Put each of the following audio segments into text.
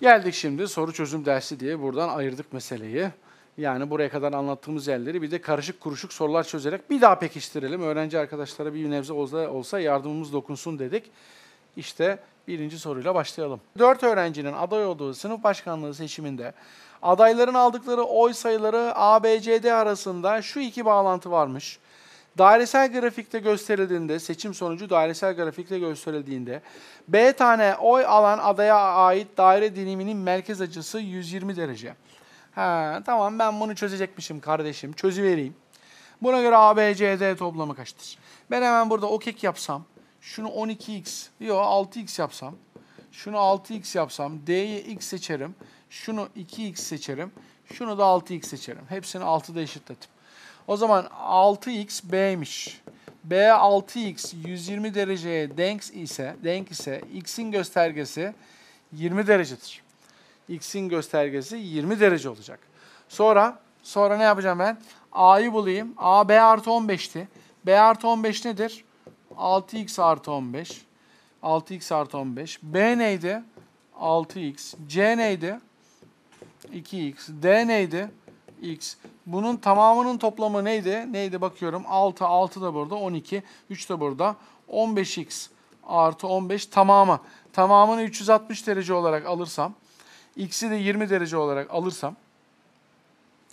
Geldik şimdi soru çözüm dersi diye buradan ayırdık meseleyi. Yani buraya kadar anlattığımız yerleri bir de karışık kuruşuk sorular çözerek bir daha pekiştirelim. Öğrenci arkadaşlara bir nebze olsa, yardımımız dokunsun dedik. İşte birinci soruyla başlayalım. Dört öğrencinin aday olduğu sınıf başkanlığı seçiminde adayların aldıkları oy sayıları ABCD arasında şu iki bağlantı varmış. Dairesel grafikte gösterildiğinde, seçim sonucu dairesel grafikte gösterildiğinde B tane oy alan adaya ait daire diliminin merkez açısı 120 derece. Ha, tamam ben bunu çözecekmişim kardeşim. Çözüvereyim. Buna göre ABCD toplamı kaçtır? Ben hemen burada okek yapsam, şunu 12x, yok 6x yapsam, şunu 6x yapsam, D'ye x seçerim, şunu 2x seçerim, şunu da 6x seçerim. Hepsini 6'da eşitledim. O zaman 6x B'ymiş. B 6x 120 dereceye denk ise, denk ise x'in göstergesi 20 derecedir. X'in göstergesi 20 derece olacak. Sonra sonra ne yapacağım ben? A'yı bulayım. A B artı 15'ti. B artı 15 nedir? 6x artı 15. 6x artı 15. B neydi? 6x. C neydi? 2x. D neydi? X. Bunun tamamının toplamı neydi? Neydi bakıyorum. 6, 6 da burada, 12, 3 de burada. 15x artı 15 tamamı. Tamamını 360 derece olarak alırsam, x'i de 20 derece olarak alırsam,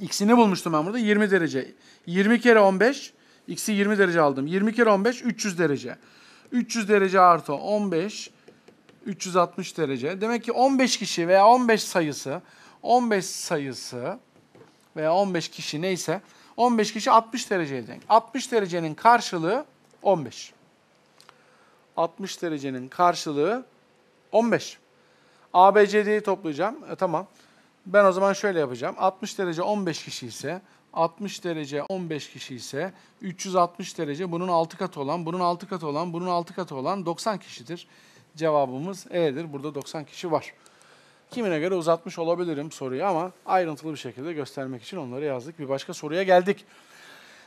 x'i ne bulmuştum ben burada? 20 derece. 20 kere 15, x'i 20 derece aldım. 20 kere 15, 300 derece. 300 derece artı 15, 360 derece. Demek ki 15 kişi veya 15 sayısı, 15 sayısı veya 15 kişi neyse 15 kişi 60 dereceye denk. 60 derecenin karşılığı 15. 60 derecenin karşılığı 15. ABCD'yi toplayacağım. E, tamam. Ben o zaman şöyle yapacağım. 60 derece 15 kişi ise 60 derece 15 kişi ise 360 derece bunun 6 katı olan, bunun 6 katı olan, bunun 6 katı olan 90 kişidir. Cevabımız E'dir. Burada 90 kişi var. Kimine göre uzatmış olabilirim soruyu ama ayrıntılı bir şekilde göstermek için onları yazdık. Bir başka soruya geldik.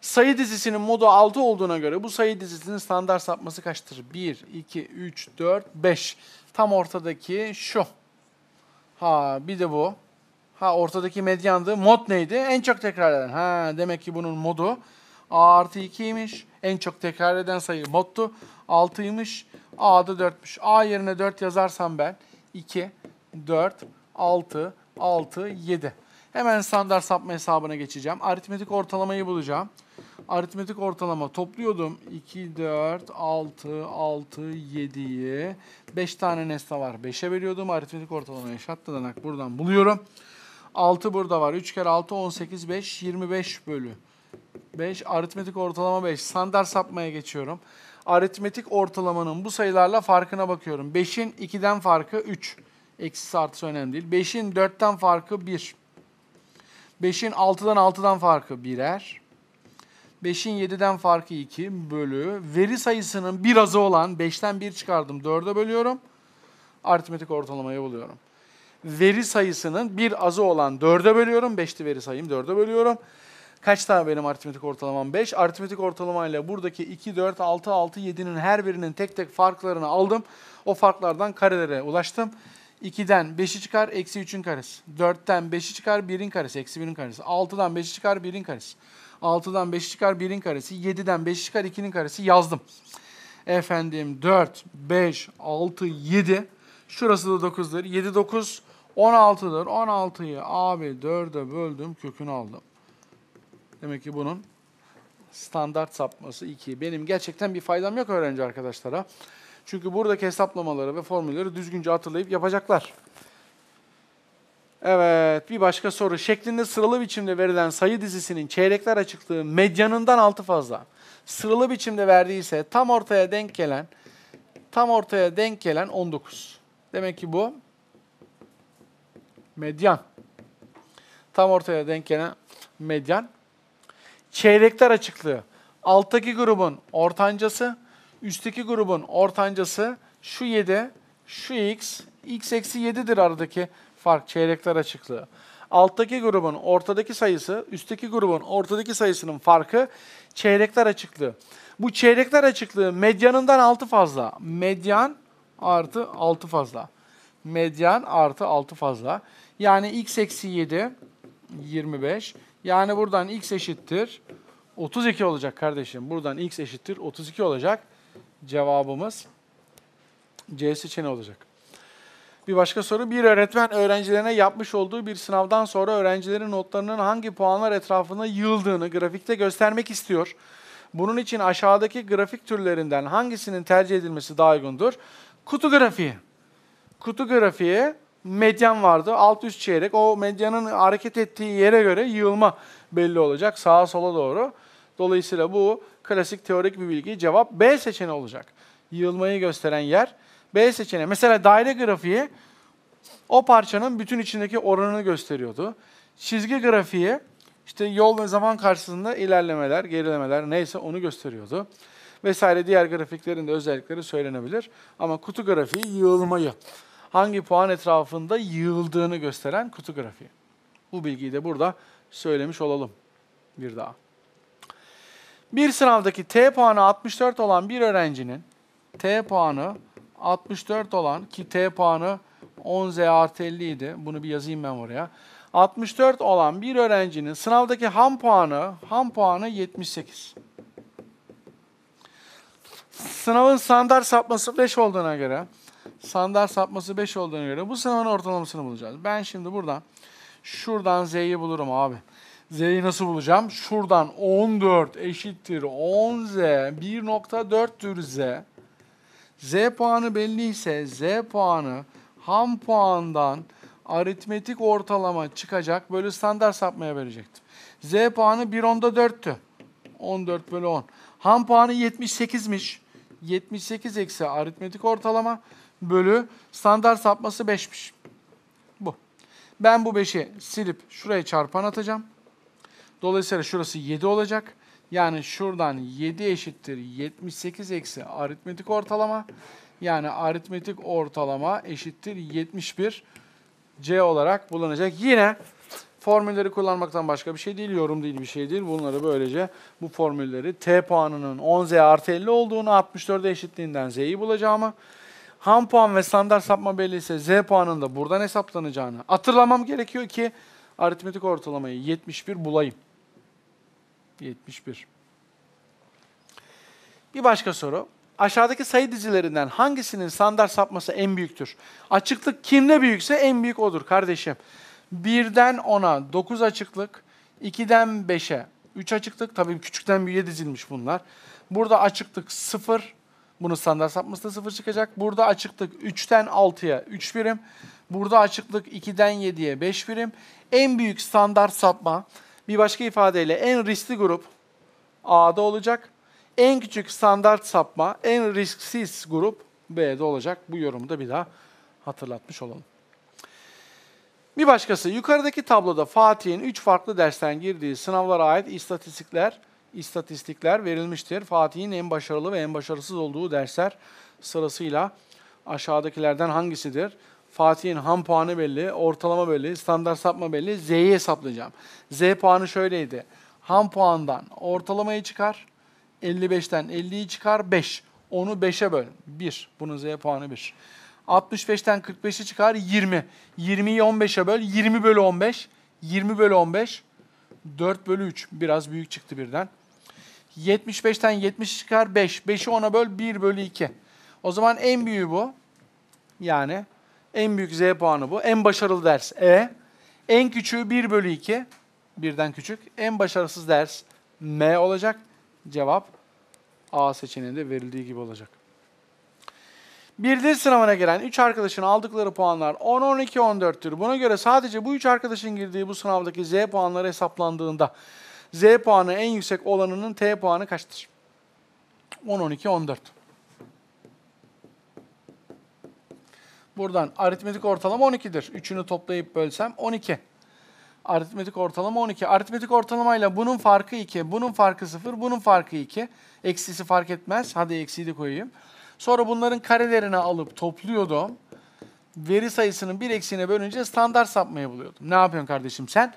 Sayı dizisinin modu 6 olduğuna göre bu sayı dizisinin standart sapması kaçtır? 1, 2, 3, 4, 5. Tam ortadaki şu. Ha bir de bu. Ha ortadaki medyandı. Mod neydi? En çok tekrar eden. Ha demek ki bunun modu A artı 2'ymiş. En çok tekrar eden sayı moddu. 6'ymış. A da 4'müş. A yerine 4 yazarsam ben 2, 4, 6, 6, 7. Hemen standart sapma hesabına geçeceğim. Aritmetik ortalamayı bulacağım. Aritmetik ortalama topluyordum. 2, 4, 6, 6, 7'yi. 5 tane nesne var. 5'e veriyordum. Aritmetik ortalamayı şatlanarak buradan buluyorum. 6 burada var. 3 kere 6, 18, 5, 25 bölü. 5, aritmetik ortalama 5. Standart sapmaya geçiyorum. Aritmetik ortalamanın bu sayılarla farkına bakıyorum. 5'in 2'den farkı 3. Eksisi artısı önemli değil. 5'in 4'ten farkı 1. 5'in 6'dan 6'dan farkı birer. 5'in 7'den farkı 2 bölü. Veri sayısının bir azı olan 5'ten 1 çıkardım 4'e bölüyorum. Aritmetik ortalamayı buluyorum. Veri sayısının bir azı olan 4'e bölüyorum. 5'li veri sayım 4'e bölüyorum. Kaç tane benim aritmetik ortalamam? 5. Aritmetik ortalamayla buradaki 2, 4, 6, 6, 7'nin her birinin tek tek farklarını aldım. O farklardan karelere ulaştım. 2'den 5'i çıkar, eksi 3'ün karesi. 4'ten 5'i çıkar, 1'in karesi, eksi 1'in karesi. 6'dan 5'i çıkar, 1'in karesi. 6'dan 5'i çıkar, 1'in karesi. 7'den 5'i çıkar, 2'nin karesi yazdım. Efendim 4, 5, 6, 7. Şurası da 9'dur. 7, 9, 16'dır. 16'yı abi 4'e böldüm, kökünü aldım. Demek ki bunun standart sapması 2. Benim gerçekten bir faydam yok öğrenci arkadaşlara. Çünkü buradaki hesaplamaları ve formülleri düzgünce hatırlayıp yapacaklar. Evet, bir başka soru. Şeklinde sıralı biçimde verilen sayı dizisinin çeyrekler açıklığı medyanından altı fazla. Sıralı biçimde verdiyse tam ortaya denk gelen tam ortaya denk gelen 19. Demek ki bu medyan. Tam ortaya denk gelen medyan. Çeyrekler açıklığı. Alttaki grubun ortancası, üstteki grubun ortancası şu 7, şu x, x eksi 7'dir aradaki fark çeyrekler açıklığı. Alttaki grubun ortadaki sayısı, üstteki grubun ortadaki sayısının farkı çeyrekler açıklığı. Bu çeyrekler açıklığı medyanından 6 fazla. Medyan artı 6 fazla. Medyan artı 6 fazla. Yani x eksi 7 25. Yani buradan x eşittir 32 olacak kardeşim. Buradan x eşittir 32 olacak. Cevabımız C seçeneği olacak. Bir başka soru. Bir öğretmen öğrencilerine yapmış olduğu bir sınavdan sonra öğrencilerin notlarının hangi puanlar etrafında yığıldığını grafikte göstermek istiyor. Bunun için aşağıdaki grafik türlerinden hangisinin tercih edilmesi daha uygundur? Kutu grafiği. Kutu grafiği medyan vardı. Alt üst çeyrek. O medyanın hareket ettiği yere göre yığılma belli olacak. Sağa sola doğru. Dolayısıyla bu klasik teorik bir bilgi. Cevap B seçeneği olacak. Yığılmayı gösteren yer B seçeneği. Mesela daire grafiği o parçanın bütün içindeki oranını gösteriyordu. Çizgi grafiği işte yol ve zaman karşısında ilerlemeler, gerilemeler neyse onu gösteriyordu. Vesaire diğer grafiklerin de özellikleri söylenebilir. Ama kutu grafiği yığılmayı, hangi puan etrafında yığıldığını gösteren kutu grafiği. Bu bilgiyi de burada söylemiş olalım bir daha. Bir sınavdaki T puanı 64 olan bir öğrencinin T puanı 64 olan ki T puanı 10Z artı 50 idi. Bunu bir yazayım ben oraya. 64 olan bir öğrencinin sınavdaki ham puanı, ham puanı 78. Sınavın standart sapması 5 olduğuna göre, standart sapması 5 olduğuna göre bu sınavın ortalamasını bulacağız. Ben şimdi buradan, şuradan Z'yi bulurum abi. Z'yi nasıl bulacağım? Şuradan 14 eşittir 10Z, 1.4'tür Z. Z puanı belliyse Z puanı ham puandan aritmetik ortalama çıkacak. Böyle standart sapmaya verecektim. Z puanı 1 onda 4'tü. 14 bölü 10. Ham puanı 78'miş. 78 eksi aritmetik ortalama bölü standart sapması 5'miş. Bu. Ben bu 5'i silip şuraya çarpan atacağım. Dolayısıyla şurası 7 olacak. Yani şuradan 7 eşittir 78 eksi aritmetik ortalama. Yani aritmetik ortalama eşittir 71 C olarak bulunacak. Yine formülleri kullanmaktan başka bir şey değil, yorum değil bir şey değil. Bunları böylece bu formülleri T puanının 10Z artı 50 olduğunu 64'e eşitliğinden Z'yi bulacağımı, ham puan ve standart sapma belli ise Z puanının da buradan hesaplanacağını hatırlamam gerekiyor ki aritmetik ortalamayı 71 bulayım. 71. Bir başka soru. Aşağıdaki sayı dizilerinden hangisinin standart sapması en büyüktür? Açıklık kimde büyükse en büyük odur kardeşim. 1'den 10'a 9 açıklık, 2'den 5'e 3 açıklık. Tabii küçükten büyüğe dizilmiş bunlar. Burada açıklık 0. Bunun standart sapması da 0 çıkacak. Burada açıklık 3'ten 6'ya 3 birim. Burada açıklık 2'den 7'ye 5 birim. En büyük standart sapma bir başka ifadeyle en riskli grup A'da olacak. En küçük standart sapma, en risksiz grup B'de olacak. Bu yorumu da bir daha hatırlatmış olalım. Bir başkası, yukarıdaki tabloda Fatih'in 3 farklı dersten girdiği sınavlara ait istatistikler, istatistikler verilmiştir. Fatih'in en başarılı ve en başarısız olduğu dersler sırasıyla aşağıdakilerden hangisidir? Fatih'in ham puanı belli, ortalama belli, standart sapma belli. Z'yi hesaplayacağım. Z puanı şöyleydi. Ham puandan ortalamayı çıkar. 55'ten 50'yi çıkar 5. Onu 5'e böl. 1. Bunun Z puanı 1. 65'ten 45'i çıkar 20. 20'yi 15'e böl. 20 bölü 15. 20 bölü 15. 4 bölü 3. Biraz büyük çıktı birden. 75'ten 70 çıkar 5. 5'i 10'a böl 1 bölü 2. O zaman en büyüğü bu. Yani en büyük Z puanı bu. En başarılı ders E. En küçüğü 1 bölü 2. Birden küçük. En başarısız ders M olacak. Cevap A seçeneğinde verildiği gibi olacak. Bir dil sınavına giren 3 arkadaşın aldıkları puanlar 10, 12, 14'tür. Buna göre sadece bu 3 arkadaşın girdiği bu sınavdaki Z puanları hesaplandığında Z puanı en yüksek olanının T puanı kaçtır? 10, 12, 14. Buradan aritmetik ortalama 12'dir. Üçünü toplayıp bölsem 12. Aritmetik ortalama 12. Aritmetik ortalamayla bunun farkı 2, bunun farkı 0, bunun farkı 2. Eksisi fark etmez. Hadi eksiği de koyayım. Sonra bunların karelerini alıp topluyordum. Veri sayısının bir eksiğine bölünce standart sapmayı buluyordum. Ne yapıyorsun kardeşim sen?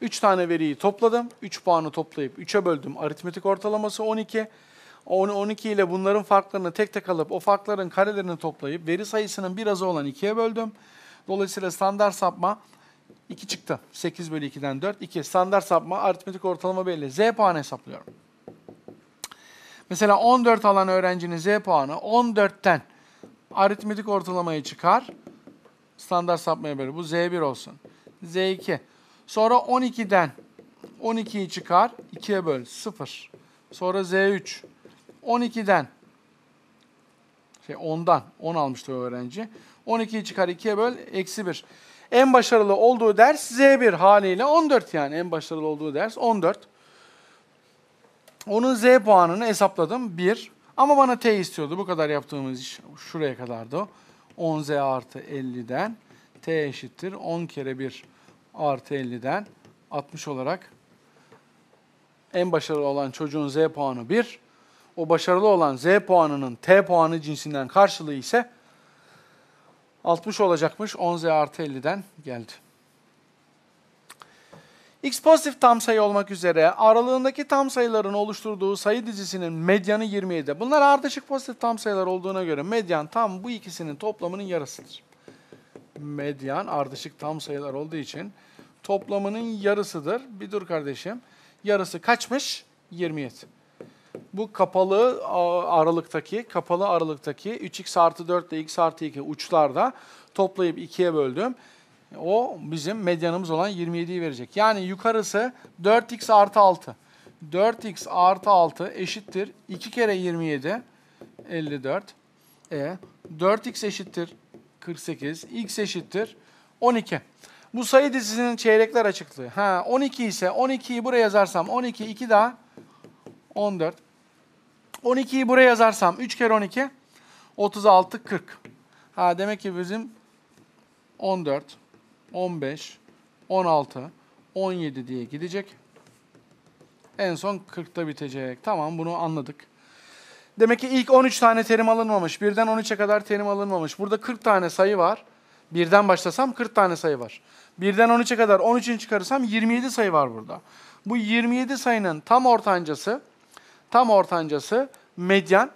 3 tane veriyi topladım. 3 puanı toplayıp 3'e böldüm. Aritmetik ortalaması 12. 10, 12 ile bunların farklarını tek tek alıp o farkların karelerini toplayıp veri sayısının birazı olan 2'ye böldüm. Dolayısıyla standart sapma 2 çıktı. 8 bölü 2'den 4. 2. Standart sapma aritmetik ortalama belli. Z puanı hesaplıyorum. Mesela 14 alan öğrencinin Z puanı 14'ten aritmetik ortalamayı çıkar. Standart sapmaya bölü. Bu Z1 olsun. Z2. Sonra 12'den 12'yi çıkar. 2'ye böl. 0. Sonra Z3. 12'den şey 10'dan 10 almıştı öğrenci. 12'yi çıkar 2'ye böl. Eksi 1. En başarılı olduğu ders Z1 haliyle 14 yani. En başarılı olduğu ders 14. Onun Z puanını hesapladım 1. Ama bana T istiyordu. Bu kadar yaptığımız iş şuraya kadardı o. 10Z artı 50'den T eşittir 10 kere 1 artı 50'den 60 olarak en başarılı olan çocuğun Z puanı 1. O başarılı olan Z puanının T puanı cinsinden karşılığı ise 60 olacakmış. 10Z artı 50'den geldi. X pozitif tam sayı olmak üzere aralığındaki tam sayıların oluşturduğu sayı dizisinin medyanı 27. Bunlar ardışık pozitif tam sayılar olduğuna göre medyan tam bu ikisinin toplamının yarısıdır. Medyan ardışık tam sayılar olduğu için toplamının yarısıdır. Bir dur kardeşim. Yarısı kaçmış? 27. Bu kapalı aralıktaki, kapalı aralıktaki 3x artı 4 ile x artı 2 uçlarda toplayıp 2'ye böldüm. O bizim medyanımız olan 27'yi verecek. Yani yukarısı 4x artı 6. 4x artı 6 eşittir 2 kere 27 54. E 4x eşittir 48. x eşittir 12. Bu sayı dizisinin çeyrekler açıklığı. Ha 12 ise 12'yi buraya yazarsam 12 2 daha 14. 12'yi buraya yazarsam 3 kere 12 36 40. Ha demek ki bizim 14 15 16 17 diye gidecek. En son 40'ta bitecek. Tamam bunu anladık. Demek ki ilk 13 tane terim alınmamış. Birden 13'e kadar terim alınmamış. Burada 40 tane sayı var. Birden başlasam 40 tane sayı var. Birden 13'e kadar 13'ünü çıkarırsam 27 sayı var burada. Bu 27 sayının tam ortancası, tam ortancası medyan.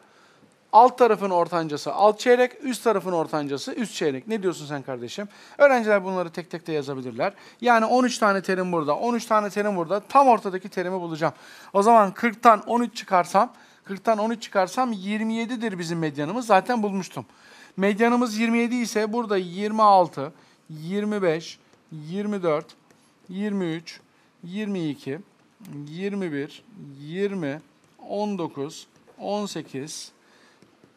Alt tarafın ortancası alt çeyrek, üst tarafın ortancası üst çeyrek. Ne diyorsun sen kardeşim? Öğrenciler bunları tek tek de yazabilirler. Yani 13 tane terim burada, 13 tane terim burada. Tam ortadaki terimi bulacağım. O zaman 40'tan 13 çıkarsam, 40'tan 13 çıkarsam 27'dir bizim medyanımız. Zaten bulmuştum. Medyanımız 27 ise burada 26, 25, 24, 23, 22, 21, 20, 19, 18,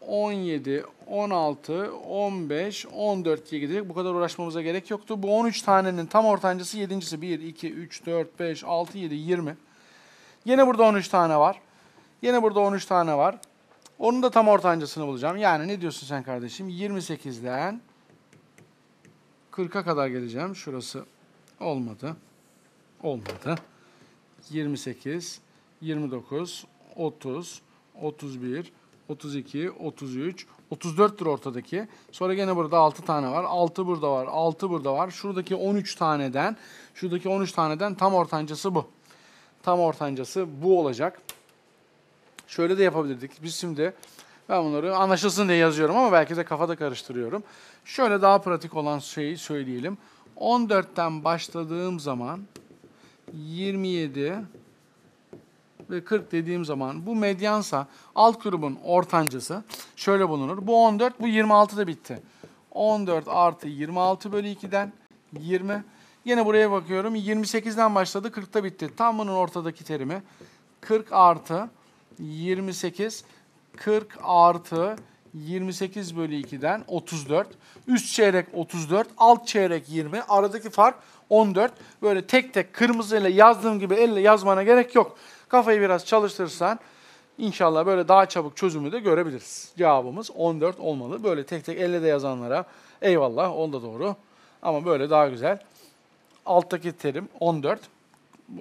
17, 16, 15, 14 diye gidecek. Bu kadar uğraşmamıza gerek yoktu. Bu 13 tanenin tam ortancası 7.si 1, 2, 3, 4, 5, 6, 7, 20. Yine burada 13 tane var. Yine burada 13 tane var. Onun da tam ortancasını bulacağım. Yani ne diyorsun sen kardeşim? 28'den 40'a kadar geleceğim. Şurası olmadı. Olmadı. 28, 29, 30, 31, 32, 33, 34'tür ortadaki. Sonra gene burada 6 tane var. 6 burada var. 6 burada var. Şuradaki 13 taneden, şuradaki 13 taneden tam ortancası bu. Tam ortancası bu olacak. Şöyle de yapabilirdik. Biz şimdi ben bunları anlaşılsın diye yazıyorum ama belki de kafada karıştırıyorum. Şöyle daha pratik olan şeyi söyleyelim. 14'ten başladığım zaman 27 ve 40 dediğim zaman bu medyansa alt grubun ortancası şöyle bulunur. Bu 14, bu 26 da bitti. 14 artı 26 bölü 2'den 20. Yine buraya bakıyorum. 28'den başladı, 40'ta bitti. Tam bunun ortadaki terimi. 40 artı 28, 40 artı 28 bölü 2'den 34. Üst çeyrek 34, alt çeyrek 20. Aradaki fark 14. Böyle tek tek kırmızıyla yazdığım gibi elle yazmana gerek yok. Kafayı biraz çalıştırırsan inşallah böyle daha çabuk çözümü de görebiliriz. Cevabımız 14 olmalı. Böyle tek tek elle de yazanlara eyvallah o da doğru. Ama böyle daha güzel. Alttaki terim 14.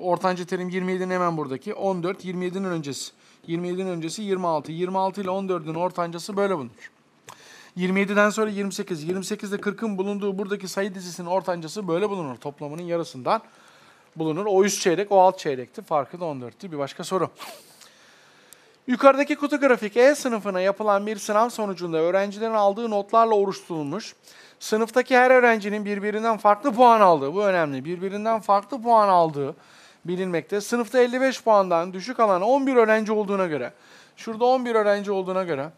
Ortancı terim 27'nin hemen buradaki. 14, 27'nin öncesi. 27'nin öncesi 26. 26 ile 14'ün ortancası böyle bulunur. 27'den sonra 28. 28 ile 40'ın bulunduğu buradaki sayı dizisinin ortancası böyle bulunur. Toplamının yarısından bulunur. O üst çeyrek, o alt çeyrekti. Farkı da 14'tü. Bir başka soru. Yukarıdaki kutu grafik E sınıfına yapılan bir sınav sonucunda öğrencilerin aldığı notlarla oluşturulmuş. Sınıftaki her öğrencinin birbirinden farklı puan aldığı, bu önemli, birbirinden farklı puan aldığı bilinmekte. Sınıfta 55 puandan düşük alan 11 öğrenci olduğuna göre, şurada 11 öğrenci olduğuna göre,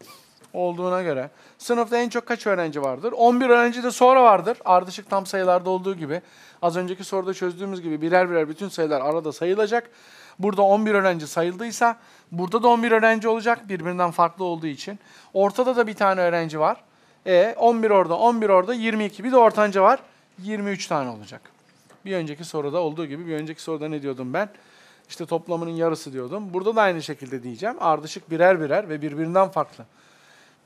olduğuna göre sınıfta en çok kaç öğrenci vardır? 11 öğrenci de sonra vardır. Ardışık tam sayılarda olduğu gibi. Az önceki soruda çözdüğümüz gibi birer birer bütün sayılar arada sayılacak. Burada 11 öğrenci sayıldıysa burada da 11 öğrenci olacak birbirinden farklı olduğu için. Ortada da bir tane öğrenci var. E 11 orada, 11 orada, 22. Bir de ortanca var. 23 tane olacak. Bir önceki soruda olduğu gibi bir önceki soruda ne diyordum ben? İşte toplamının yarısı diyordum. Burada da aynı şekilde diyeceğim. Ardışık birer birer ve birbirinden farklı.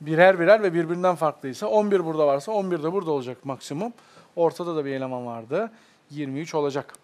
Birer birer ve birbirinden farklıysa 11 burada varsa 11 de burada olacak maksimum. Ortada da bir eleman vardı. 23 olacak.